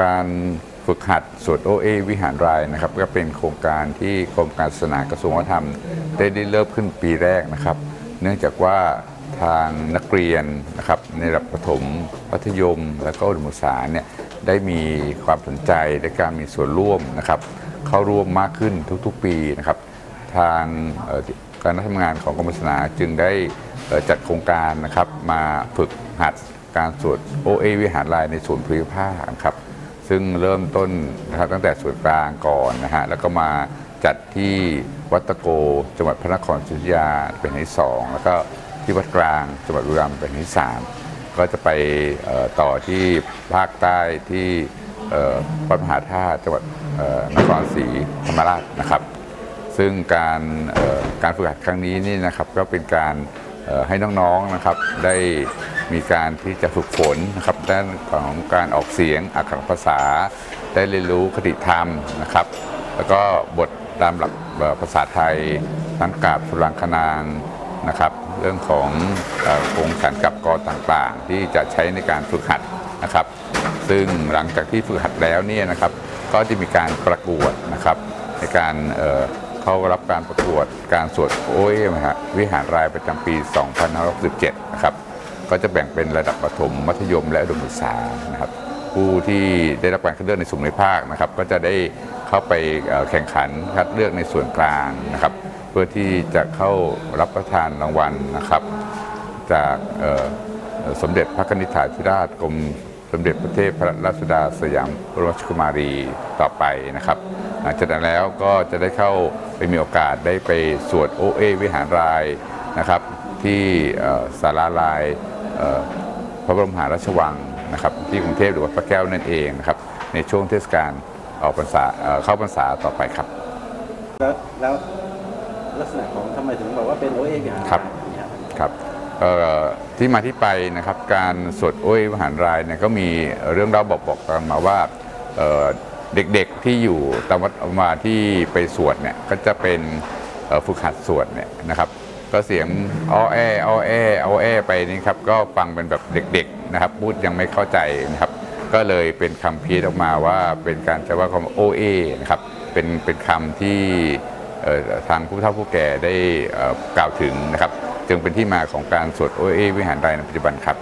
การฝึกหัดสวดโอเอวิหารรายนะครับ ก็เป็นโครงการที่กรมการศาสนากระทรวงวัฒนธรรม ได้ได้เริ่มขึ้นปีแรกนะครับ เนื่องจากว่าทางนักเรียนนะครับในระดับประถมมัธยม และก็อุดมศึกษาเนี่ยได้มีความสนใจและการมีส่วนร่วมนะครับ เข้าร่วมมากขึ้นทุกๆปีนะครับ ทางการทำงานของกรมศาสนาจึงได้จัดโครงการนะครับมาฝึกหัดการสวดโอเอวิหารลายในส่วนภูมิภาคครับ ซึ่งเริ่มต้นนะครับตั้งแต่ส่วนกลางก่อนนะฮะแล้วก็มาจัดที่วัดตะโกจังหวัดพระนครศรีอยุธยาเป็นที่สองแล้วก็ที่วัดกลางจังหวัดบุรีรัมย์เป็นที่สามก็จะไปต่อที่ภาคใต้ที่วัดมหาธาตุจังหวัดนครศรีธรรมราชนะครับ ซึ่งการการฝึกหัดครั้งนี้นี่นะครับก็เป็นการให้น้องๆนะครับได้ มีการที่จะฝึกฝนนะครับด้านของการออกเสียงอักขรภาษา ได้เรียนรู้คติธรรมนะครับ แล้วก็บทตามหลักภาษาไทยทั้งกาบสุรังคนางนะครับ เรื่องของโครงฉันกับกรต่างๆ ที่จะใช้ในการฝึกหัดนะครับ ซึ่งหลังจากที่ฝึกหัดแล้วเนี่ยนะครับ ก็จะมีการประกวดนะครับ ในการเเข้ารับการประกวดการสวดโอ้ยนะฮะวิหารรายประจำปี 2567 นะครับ ก็จะแบ่งเป็นระดับประถมมัธยมและอุดมศึกษานะครับผู้ที่ได้รับการคัดเลือกในสุ่มในภาคนะครับ ก็จะได้เข้าไปแข่งขันคัดเลือกในส่วนกลางนะครับ เพื่อที่จะเข้ารับประทานรางวัลนะครับ จากสมเด็จพระนิธิถาธิราชกรมสมเด็จพระเทพรัตนราชสุดาสยามบรมราชกุมารีต่อไปนะครับหลังจากนั้นแล้วก็จะได้เข้าไปมีโอกาสได้ไปสวดโอเอวิหารรายนะครับ ที่เอ่อศาลาลาย พระบรมมหาราชวังนะครับที่กรุงเทพหรือวัดพระแก้วนั่นเองนะครับในช่วงเทศกาลออกพรรษาเอ่อเข้าพรรษาต่อไปครับ แล้วแล้วลักษณะของทำไมถึงบอกว่าเป็นโอเอวิหารครับเนี่ยครับเอ่อที่มาที่ไปนะครับการสวดโอ้ยวิหารรายเนี่ยก็มีเรื่องเล่าบอกบอกกันมาว่าเอ่อเด็กๆที่อยู่ตามวัดมาที่ไปสวดเนี่ยก็จะเป็นเอ่อฝึกหัดสวดเนี่ยนะครับ ก็เสียงอ้อแออ้อแออ้อแอไปนี่ครับก็ฟังเป็นแบบเด็กๆนะครับพูดยังไม่เข้าใจนะครับ ก็เลยเป็นคำพีดออกมาว่าเป็นการใช้ว่าคำโอเอนะครับเป็นเป็นคำที่ทางผู้เฒ่าผู้แก่ได้กล่าวถึงนะครับ จึงเป็นที่มาของการสวดโอเอวิหารรายในปัจจุบันครับ